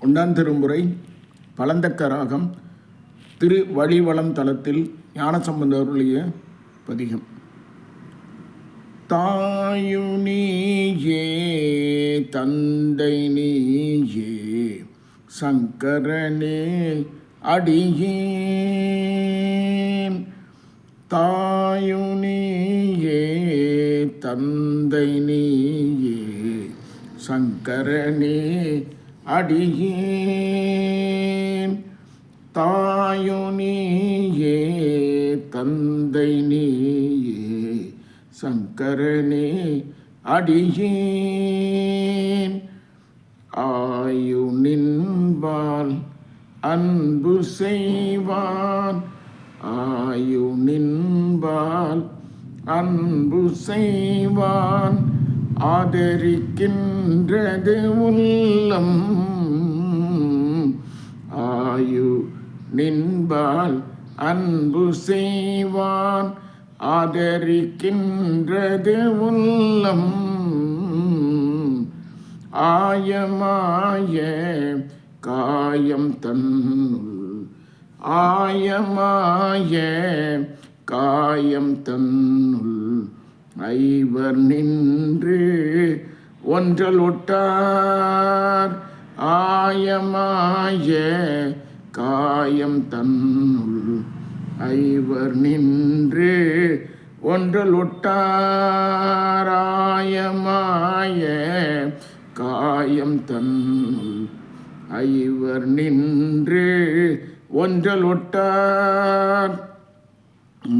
ஒன்றாம் திருமுறை பழந்தக்க ராகம் திரு வழிவளம் தலத்தில் ஞானசம்பந்தருடைய பதிகம். தாயு நீயே தந்தை நீயே சங்கரனே அடியேன். தாயு நீயே தந்தை நீயே சங்கரனே அடியேன். தாயு நீயே தந்தை நீயே சங்கரனே அடியேன். ஆயு நின்பால் அன்பு செய்வான் ஆயு நின்பால் அன்பு செய்வான் ஆதரிக்கின்றது உள்ளம். ஆயு நின்பால் அன்பு செய்வான். ஆதரிக்கின்றது உள்ளம். ஆயமாய காயம் தன்னுள். ஆயமாய காயம் தன்னுள். ஐவர் நின்று ஒன்றல் ஒட்டார். ஆயமாய காயம் தன்னுள் ஐவர் நின்று ஒன்றல் ஒட்டாராயமாய காயம் தன்னுள் ஐவர் நின்று ஒன்றல் ஒட்டார்.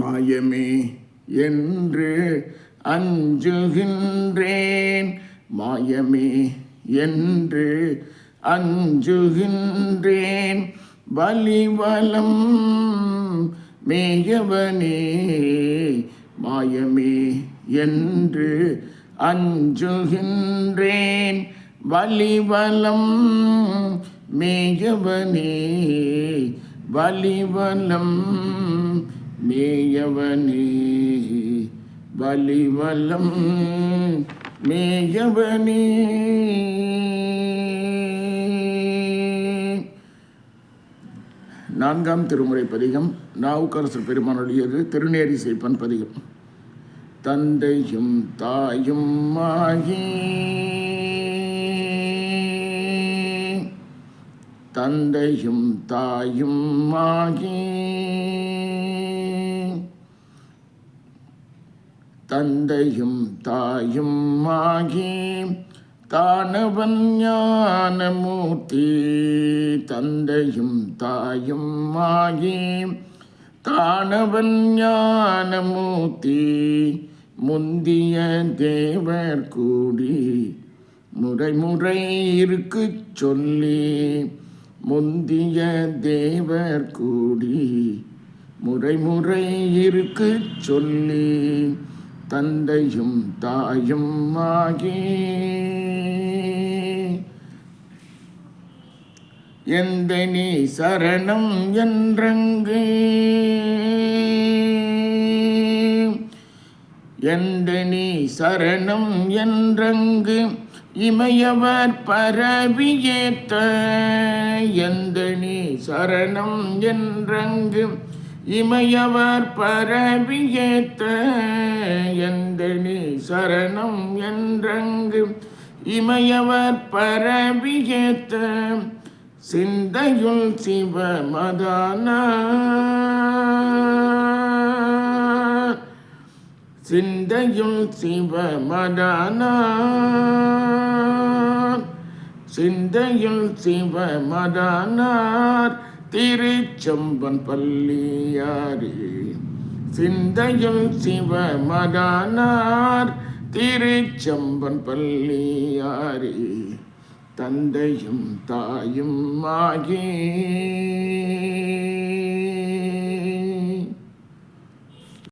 மாயமே என்று அஞ்சுகின்றேன் மாயமே என்று அஞ்சுகின்றேன். வலிவலம் மேயவனே மாயமே என்று அஞ்சுகின்றேன். வலிவலம் மேயவனே வலிவலம் மேயவனே. வலிவலம் மேயவனே. நான்காம் திருமுறை பதிகம் நாவுக்கரசர் பெருமானுடையது திருநேரி செய்ப்பன் பதிகம். தந்தையும் தாயும் மாகி தந்தையும் தாயும் மாகி தந்தையும் தாயும் ஆகி தானவன் ஞானமூர்த்தி தந்தையும் தாயும் ஆகி தானவன் ஞானமூர்த்தி முந்திய தேவர் கூடி முறை முறை இருக்கு சொல்லி முந்திய தேவர் கூடி முறை முறை இருக்கு சொல்லி தந்தையும் தாயும் ஆகி எந்த நீ சரணம் என்றங்கு? எந்த நீ சரணம் என்றங்கு? இமையவர் பரவியேத்த. எந்த நீ சரணம் என்றங்கு? இமையவர் பரவியேத்த எந்தனி சரணம் என்றங்கு. இமையவர் பரவியேத்த சிந்தையுள் சிவமதான. சிந்தையுள் சிவமதான. சிந்தையுள் சிவமதானார் திருச்சம்பன் பள்ளியாரே சிந்தையுள் சிவமதானார் திருச்சம்பன் பள்ளியாரே தந்தையும் தாயும் ஆகி.